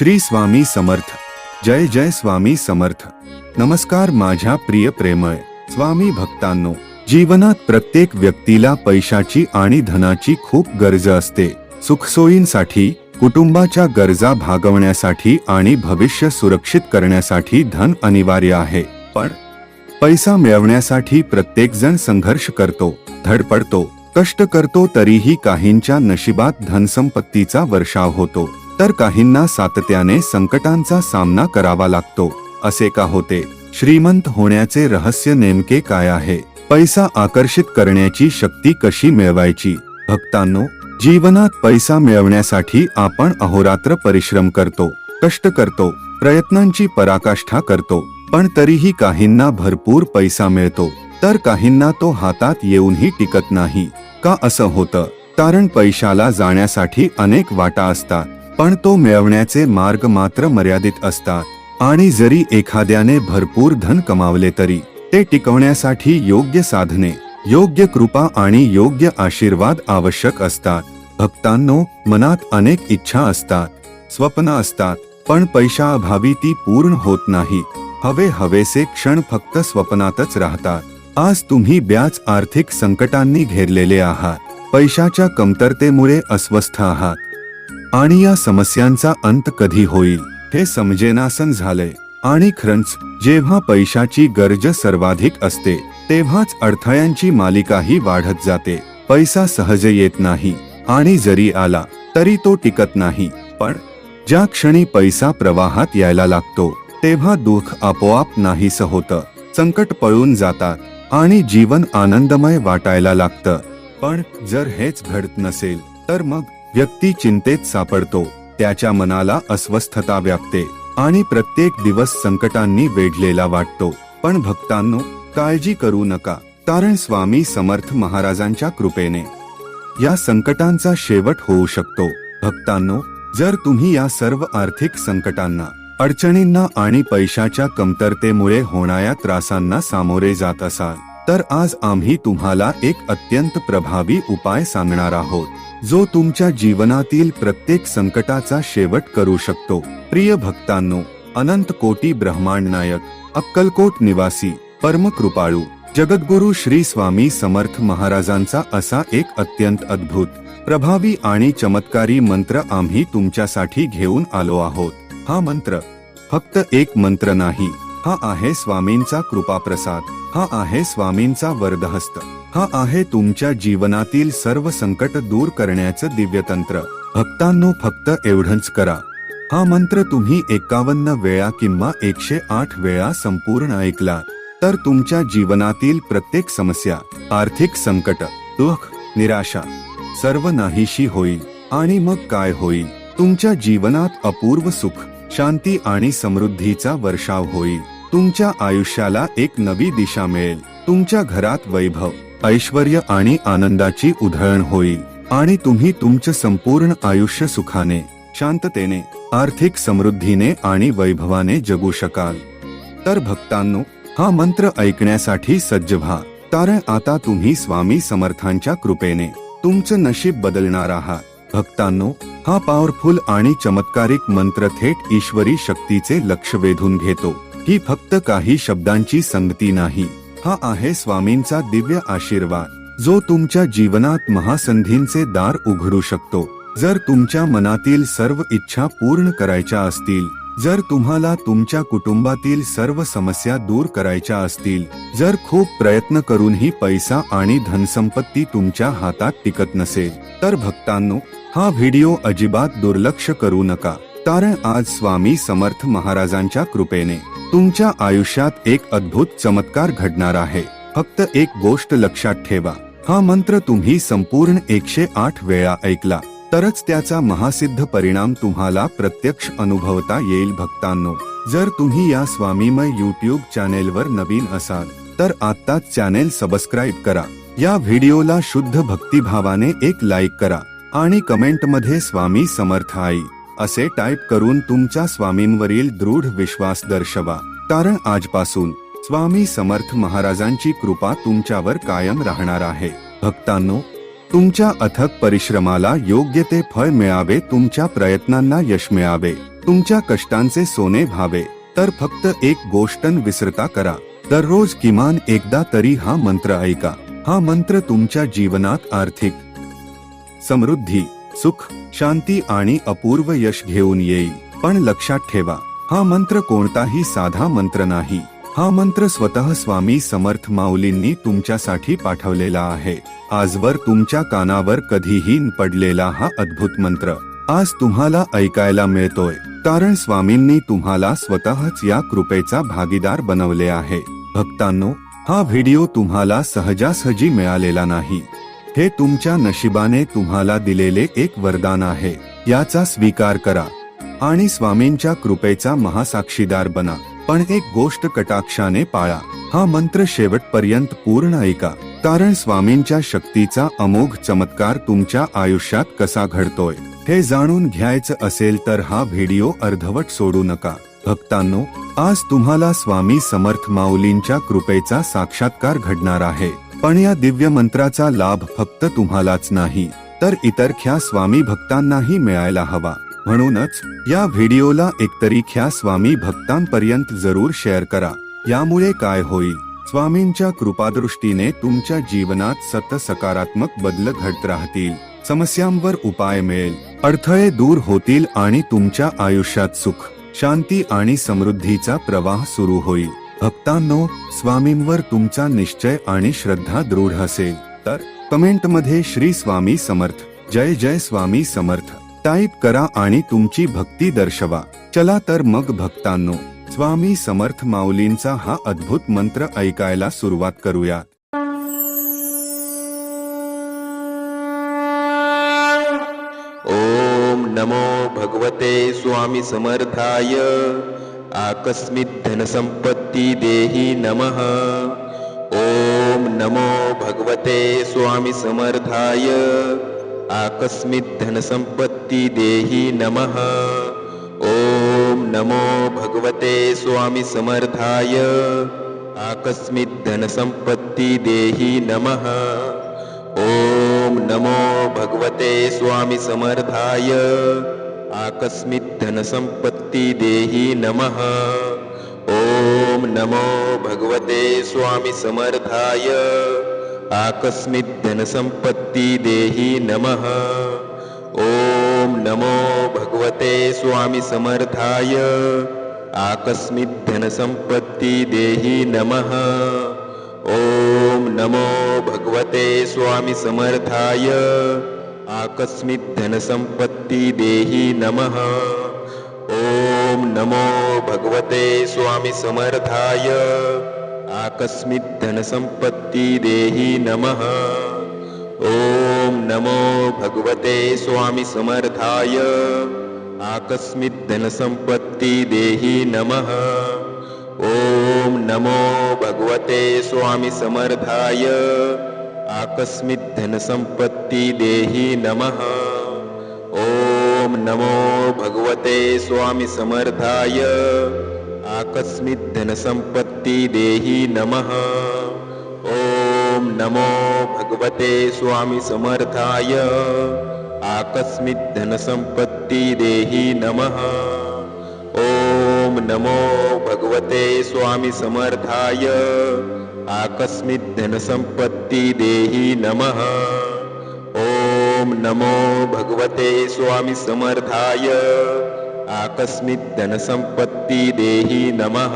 श्री स्वामी समर्थ. जय जय स्वामी समर्थ. नमस्कार माझ्या प्रिय प्रेमळ स्वामी भक्तांनो. जीवनात प्रत्येक व्यक्तीला पैशाची आणि धनाची खूप गरज असते. सुखसोयींसाठी कुटुंबाच्या गरजा भागवण्यासाठी आणि भविष्य सुरक्षित करण्यासाठी धन अनिवार्य आहे. पण पैसा मिळवण्यासाठी प्रत्येक जण संघर्ष करतो धडपडतो कष्ट करतो तरीही काहींच्या नशिबात धनसंपत्तीचा वर्षाव होतो. तर काहींना सातत्याने संकटांचा सामना करावा लागतो असे का होते? श्रीमंत होण्याचे रहस्य नेमके काय आहे? पैसा आकर्षित करण्याची शक्ती कशी मिळवायची? भक्तांनो जीवनात पैसा मिळवण्यासाठी आपण अहोरात्र परिश्रम करतो कष्ट करतो प्रयत्नांची पराकाष्ठा करतो पण तरीही काहींना भरपूर पैसा मिळतो तर काहींना तो हातात येऊनही टिकत नाही. का असं होतं? कारण पैशाला जाण्यासाठी अनेक वाटा असतात. पण तो मिळवण्याचे मार्ग मात्र मर्यादित असतात. आणि जरी एखाद्याने भरपूर धन कमावले तरी ते टिकवण्यासाठी योग्य साधने योग्य कृपा आणि योग्य आशीर्वाद आवश्यक असतात. भक्तांनो मनात अनेक इच्छा असतात स्वप्न असतात पण पैशाअभावी ती पूर्ण होत नाही हवे हवेसे क्षण फक्त स्वप्नातच राहतात. आज तुम्ही ब्याच आर्थिक संकटांनी घेरलेले आहात. पैशाच्या कमतरतेमुळे अस्वस्थ आहात. आणि या समस्यांचा अंत कधी होईल हे समजेनासन झालंय. आणि खरंच जेव्हा पैशाची गरज सर्वाधिक असते तेव्हाच अडथळ्यांची मालिकाही वाढत जाते. पैसा सहज येत नाही आणि जरी आला तरी तो टिकत नाही. पण ज्या क्षणी पैसा प्रवाहात यायला लागतो तेव्हा दुःख आपोआप नाहीस होतं. संकट पळून जातात आणि जीवन आनंदमय वाटायला लागतं. पण जर हेच घडत नसेल तर मग व्यक्ती चिंतेत सापडतो त्याच्या मनाला अस्वस्थता व्यापते आणि प्रत्येक दिवस संकटांनी वेढलेला वाटतो. पण भक्तांनो काळजी करू नका कारण स्वामी समर्थ महाराजांच्या कृपेने या संकटांचा शेवट होऊ शकतो. भक्तांनो जर तुम्ही या सर्व आर्थिक संकटांना अडचणींना आणि पैशाच्या कमतरतेमुळे होणाऱ्या त्रासांना सामोरे जात असाल तर आज आम्ही तुम्हाला एक अत्यंत प्रभावी उपाय सांगणार आहोत. जो तुमच्या जीवनातील प्रत्येक संकटाचा शेवट करू शकतो. प्रिय भक्तांनो अनंत कोटी ब्रह्मांड नायक अक्कलकोट निवासी परमकृपाळू जगद्गुरु श्री स्वामी समर्थ महाराजांचा असा एक अत्यंत अद्भुत प्रभावी आणि चमत्कारी मंत्र आम्ही तुमच्यासाठी घेऊन आलो आहोत. हा मंत्र फक्त एक मंत्र नाही हा आहे स्वामींचा कृपाप्रसाद हा आहे स्वामींचा वरदहस्त. हा आहे तुमच्या जीवनातील सर्व संकट दूर करण्याचं दिव्य तंत्र भक्तांनो फक्त एवढंच करा. हा मंत्र तुम्ही एकावन्न वेळा किंवा एकशे आठ वेळा संपूर्ण ऐकला तर तुमच्या जीवनातील प्रत्येक समस्या आर्थिक संकट दुःख निराशा सर्व नाहीशी होईल. आणि मग काय होईल? तुमच्या जीवनात अपूर्व सुख शांती आणि समृद्धीचा वर्षाव होईल. तुमच्या आयुष्याला एक नवी दिशा मिळेल. तुमच्या घरात वैभव ऐश्वर आणि आनंदाची उधळण होईल. आणि तुम्ही तुमचं संपूर्ण आयुष्य सुखाने शांततेने आर्थिक समृद्धीने आणि वैभवाने जगू शकाल. तर भक्तांनो हा मंत्र ऐकण्यासाठी सज्ज व्हा. कारण आता तुम्ही स्वामी समर्थांच्या कृपेने तुमचं नशीब बदलणार आहात. भक्तांनो हा पॉवरफुल आणि चमत्कारिक मंत्र थेट ईश्वरी शक्तीचे लक्ष वेधून घेतो. ही फक्त काही शब्दांची संगती नाही. हा आहे स्वामींचा दिव्य आशीर्वाद जो तुमच्या जीवनात महासंधींचे दार उघडू शकतो. जर तुमच्या मनातील सर्व इच्छा पूर्ण करायच्या असतील जर तुम्हाला तुमच्या कुटुंबातील सर्व समस्या दूर करायच्या असतील जर खूप प्रयत्न करूनही पैसा आणि धनसंपत्ती तुमच्या हातात टिकत नसेल तर भक्तांनो हा व्हिडिओ अजिबात दुर्लक्ष करू नका कारण आज स्वामी समर्थ महाराजांच्या कृपेने. तुमच्या आयुष्यात एक अद्भुत चमत्कार घडणार आहे. फक्त एक गोष्ट लक्षात ठेवा. हा मंत्र तुम्ही संपूर्ण एकशे आठ वेळा ऐकला. तरच त्याचा महासिद्ध परिणाम तुम्हाला प्रत्यक्ष अनुभवता येईल भक्तांनो. जर तुम्ही या स्वामीमय युट्यूब चॅनेलवर नवीन असाल तर आत्ताच चॅनेल सबस्क्राईब करा. या व्हिडिओला शुद्ध भक्तिभावाने एक लाईक करा आणि कमेंटमध्ये स्वामी समर्थ आई. असे टाईप करून तुमच्या स्वामींवरील दृढ विश्वास दर्शवा. कारण आजपासून स्वामी समर्थ महाराजांची कृपा तुमच्यावर कायम राहणार आहे. भक्तांनो तुमच्या अथक परिश्रमाला योग्य ते फळ मिळावे तुमच्या प्रयत्नांना यश मिळावे तुमच्या कष्टांचे सोने व्हावे. तर फक्त एक गोष्टन विसरता करा. दररोज किमान एकदा तरी हा मंत्र ऐका. हा मंत्र तुमच्या जीवनात आर्थिक समृद्धी सुख शांती आणि अपूर्व यश घेऊन येईल. पण लक्षात ठेवा हा मंत्र कोणताही साधा मंत्र नाही. हा मंत्र स्वतः स्वामी समर्थ माऊलींनी तुमच्यासाठी पाठवलेला आहे. आजवर तुमच्या कानावर कधीही न पडलेला हा अद्भुत मंत्र. आज तुम्हाला ऐकायला मिळतोय. कारण स्वामींनी तुम्हाला स्वतःच या कृपेचा भागीदार बनवले आहे. भक्तांनो हा व्हिडिओ तुम्हाला सहजासहजी मिळालेला नाही. हे तुमच्या नशिबाने तुम्हाला दिलेले एक वरदान आहे. याचा स्वीकार करा. आणि स्वामींच्या कृपेचा महासाक्षीदार बना. पण एक गोष्ट कटाक्षाने पाळा. हा मंत्र शेवटपर्यंत पूर्ण ऐका. कारण स्वामींच्या शक्तीचा अमोघ चमत्कार तुमच्या आयुष्यात कसा घडतोय हे जाणून घ्यायचं असेल तर हा व्हिडिओ अर्धवट सोडू नका. भक्तांनो आज तुम्हाला स्वामी समर्थ माऊलींच्या कृपेचा साक्षात्कार घडणार आहे. पण या दिव्य मंत्राचा लाभ फक्त तुम्हालाच नाही तर इतर ख्या स्वामी भक्तांनाही मिळायला हवा. म्हणूनच या व्हिडिओला एकतरी ख्या स्वामी भक्तांपर्यंत जरूर शेअर करा. यामुळे काय होईल? स्वामींच्या कृपादृष्टीने तुमच्या जीवनात सत सकारात्मक बदल घडत राहतील. समस्यांवर उपाय मिळेल. अडथळे दूर होतील आणि तुमच्या आयुष्यात सुख शांती आणि समृद्धीचा प्रवाह सुरू होईल. भक्तांनो स्वामींवर तुमचा निश्चय आणि श्रद्धा दृढ असेल तर कमेंटमध्ये श्री स्वामी समर्थ जय जय स्वामी समर्थ टाईप करा आणि तुमची भक्ती दर्शवा. चला तर मग भक्तांनो स्वामी समर्थ माऊलींचा हा अद्भुत मंत्र ऐकायला सुरुवात करूया ओम नमो भगवते स्वामी समर्थाय. आकस्मिक धनसम्पत्ति देहि नमः। ॐ नमो भगवते स्वामी समर्थाय। आकस्मिक धनसम्पत्ति देहि नमः। ॐ नमो भगवते स्वामी समर्थाय। आकस्मिक धनसम्पत्ति देहि नमः। ॐ नमो भगवते स्वामी समर्थाय। आकस्मिक धनसम्पत्ति देहि नमः ॐ नमो भगवते स्वामी समर्थाय। आकस्मिक धनसम्पत्ति देहि नमः। ॐ नमो भगवते स्वामी समर्थाय। आकस्मिक धनसम्पत्ति देहि नमः। ॐ नमो भगवते स्वामी समर्थाय। आकस्मिक धनसम्पत्ति देहि नमः नमो भगवते स्वामी समर्थाय। धनसम्पत्ति देहि नमः। ॐ नमो भगवते स्वामी समर्थाय। आकस्मिक धनसम्पत्ति देहि नमः। ॐ नमो भगवते स्वामी समर्थाय। नमः। ॐ नमो भगवते स्वामी समर्थाय। आकस्मिक धनसम्पत्ति देहि नमः। ॐ नमो भगवते स्वामी समर्थाय। आकस्मिक धनसम्पत्ति देहि नमः। ॐ नमो भगवते स्वामी समर्थाय। आकस्मिक धनसम्पत्ति देहि नमः नमो भगवते स्वामी समर्थाय। आकस्मिक धनसम्पत्ति देहि नमः।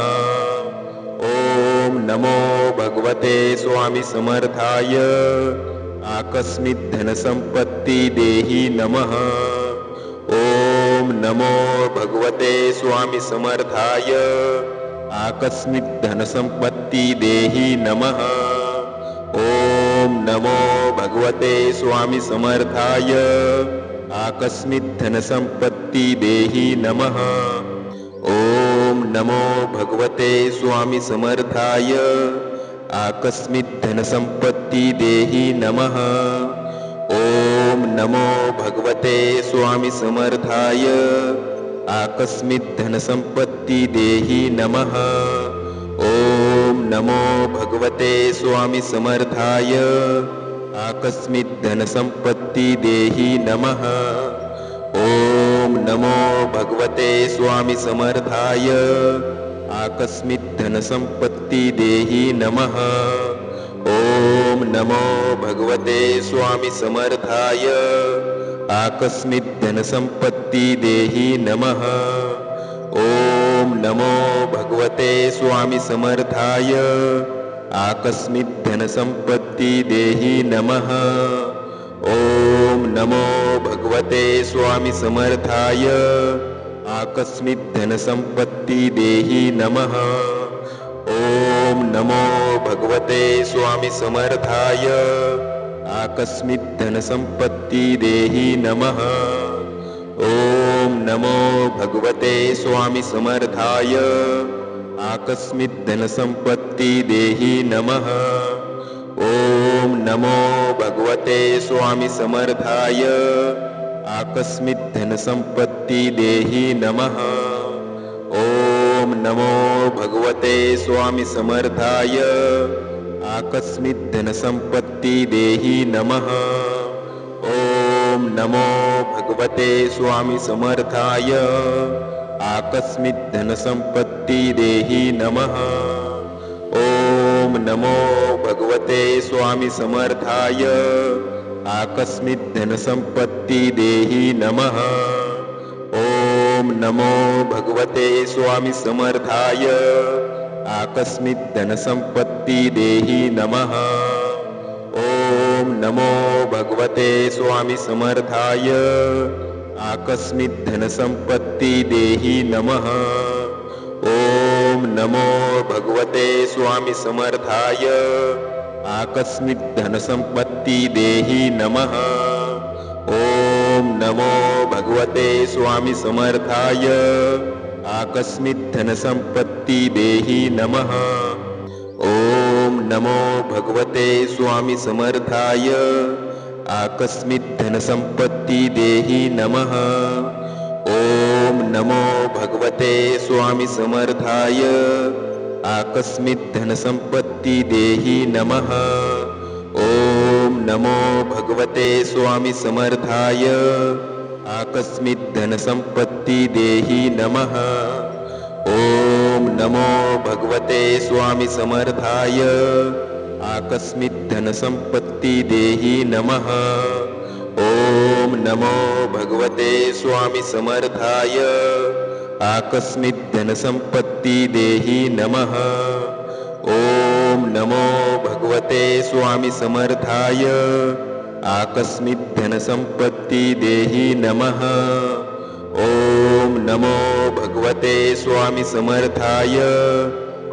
ॐ नमो भगवते स्वामी समर्थाय। आकस्मिक धनसम्पत्ति देहि नमः। ॐ नमो भगवते स्वामी समर्थाय। आकस्मिक धनसम्पत्ति देहि नमः। ॐ नमो भगवते स्वामी समर्थाय। आकस्मिक धनसम्पत्ति देहि नमः। ॐ नमो भगवते स्वामी समर्थाय। आकस्मिक धनसम्पत्ति देहि नमः। ॐ नमो भगवते स्वामी समर्थाय। आकस्मिक धनसम्पत्ति देहि नमः नमो भगवते स्वामी समर्थाय। आकस्मिक धनसम्पत्ति देहि नमः। ॐ नमो भगवते स्वामी समर्थाय। आकस्मिक धनसंपत्ती देही नमः। ॐ नमो भगवते स्वामी समर्थाय। आकस्मिक धनसंपत्ती देही नमः। ॐ नमो भगवते स्वामी समर्थाय। आकस्मिक धनसंपत्ती देही नमः। ॐ नमो भगवते स्वामी समर्थाय। आकस्मिक धनसंपत्ती देही नमः। ॐ नमो भगवते स्वामी समर्थाय। आकस्मिक धनसंपत्ती देही नमः। ॐ नमो भगवते स्वामी समर्थाय। आकस्मिक धनसंपत्ती देही नमः। ॐ नमो भगवते स्वामी समर्थाय। आकस्मिक धनसंपत्ती देही नमः। ॐ नमो भगवते स्वामी समर्थाय। आकस्मिक धनसंपत्ती देही नमः। ॐ नमो भगवते स्वामी समर्थाय। आकस्मिक धनसंपत्ती देही नमः। ॐ नमो भगवते स्वामी समर्थाय। आकस्मिक धनसंपत्ती देही नमः। ॐ नमो भगवते स्वामी समर्थाय। आकस्मिक धनसंपत्ती देही नमः नमो भगवते स्वामी समर्थाय। आकस्मिक धनसंपत्ती देही नमः। ॐ नमो भगवते स्वामी समर्थाय। आकस्मिक धनसंपत्ती देही नमः। ॐ नमो भगवते स्वामी समर्थाय। आकस्मिक धनसंपत्ती देही नमः। ॐ नमो भगवते स्वामी समर्थाय। आकस्मिक धनसंपत्ती देही नमः। ॐ नमो भगवते स्वामी समर्थाय। आकस्मिक धनसंपत्ती देही नमः। ॐ नमो भगवते स्वामी समर्थाय। आकस्मिक धनसंपत्ती देही नमः नमो भगवते स्वामी समर्थाय। आकस्मिक धनसंपत्ती देही नमः। ॐ नमो भगवते स्वामी समर्थाय। आकस्मिक धनसंपत्ती देही नमः। ॐ नमो भगवते स्वामी समर्थाय। आकस्मिक धनसंपत्ती देही नमः ॐ नमो भगवते स्वामी समर्थाय।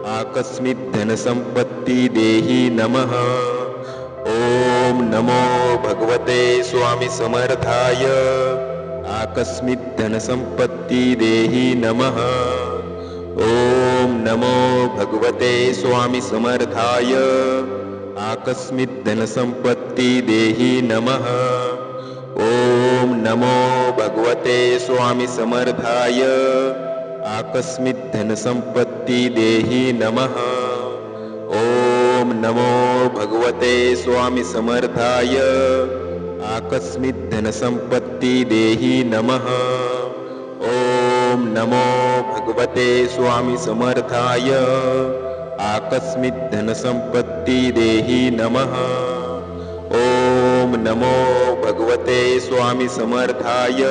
आकस्मिक धनसंपत्ती देही नमः। ॐ नमो भगवते स्वामी समर्थाय। आकस्मिक धनसंपत्ती देही नमः। ॐ नमो भगवते स्वामी समर्थाय। आकस्मिक धनसंपत्ती देही नमः नमो भगवते स्वामी समर्थाय। आकस्मिक धनसंपत्ती देही नमः। ॐ नमो भगवते स्वामी समर्थाय। आकस्मिक धनसंपत्ती देही नमः। ॐ नमो भगवते स्वामी समर्थाय। आकस्मिक धनसंपत्ती देही नमः। ॐ नमो भगवते स्वामी समर्थाय।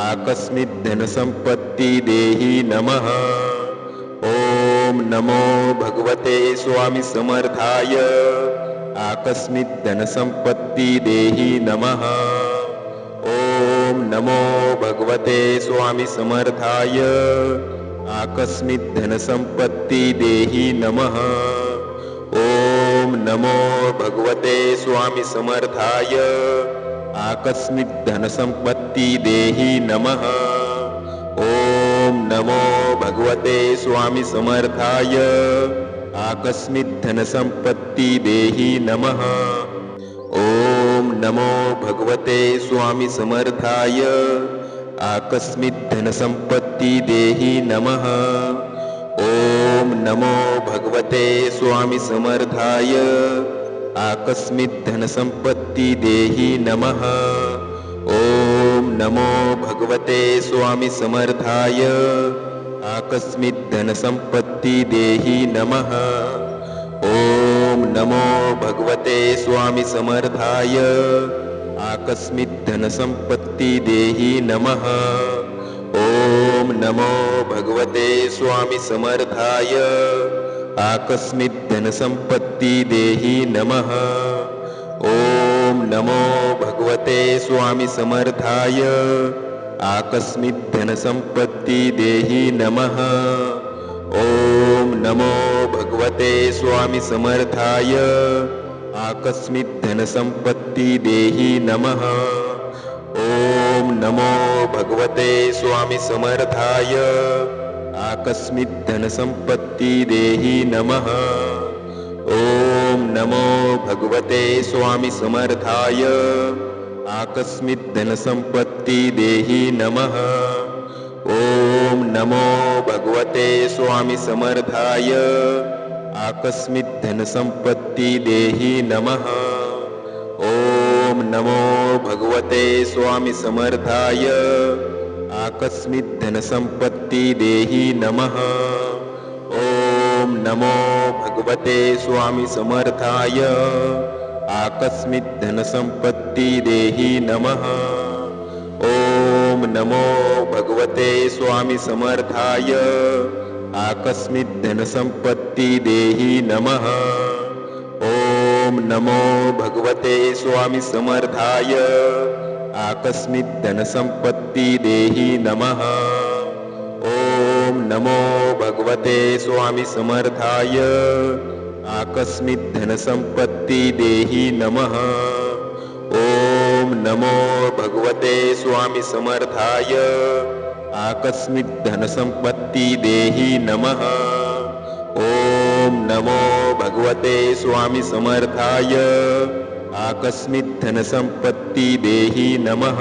आकस्मिक धनसंपत्ती देही नमः। ॐ नमो भगवते स्वामी समर्थाय। आकस्मिक धनसंपत्ती देही नमः। ॐ नमो भगवते स्वामी समर्थाय। आकस्मिक धनसंपत्ती देही नमः। ॐ नमो भगवते स्वामी समर्थाय आकस्मिक धनसंपत्ती देही नमः। ॐ नमो भगवते स्वामी समर्थाय। आकस्मिक धनसंपत्ती देही नमः। ॐ नमो भगवते स्वामी समर्थाय। आकस्मिक धनसंपत्ती देही नमः। ॐ नमो भगवते स्वामी समर्थाय आकस्मिक धनसंपत्ती देही नमः। ॐ नमो भगवते स्वामी समर्थाय। आकस्मिक धनसम्पत्ति देहि नमः। ॐ नमो भगवते स्वामी समर्थाय। आकस्मिक धनसम्पत्ति देहि नमः। ॐ नमो भगवते स्वामी समर्थाय आकस्मिक धनसम्पत्ति देहि नमः। ॐ नमो भगवते स्वामी समर्थाय। आकस्मिक धनसम्पत्ति देहि नमः। ॐ नमो भगवते स्वामी समर्थाय। आकस्मिक धनसम्पत्ति देहि नमः। ॐ नमो भगवते स्वामी समर्थाय आकस्मिक धनसम्पत्ति देहि नमः। ॐ नमो भगवते स्वामी समर्थाय। आकस्मिक धनसम्पत्ति देहि नमः। ॐ नमो भगवते स्वामी समर्थाय। आकस्मिक धनसम्पत्ति देहि नमः। ॐ नमो भगवते स्वामी समर्थाय आकस्मिक धनसम्पत्ति देहि नमः। ॐ नमो भगवते स्वामी समर्थाय। आकस्मिक धनसम्पत्ति देहि नमः। ॐ नमो भगवते स्वामी समर्थाय। आकस्मिक धनसम्पत्ति देहि नमः। ॐ नमो भगवते स्वामी समर्थाय आकस्मिक धनसम्पत्ति देहि नमः। ॐ नमो भगवते स्वामी समर्थाय। आकस्मिक धनसम्पत्ति देहि नमः। ॐ नमो भगवते स्वामी समर्थाय। धनसम्पत्ति देहि नमः। ॐ नमो भगवते स्वामी समर्थाय आकस्मिक धनसम्पत्ति देहि नमः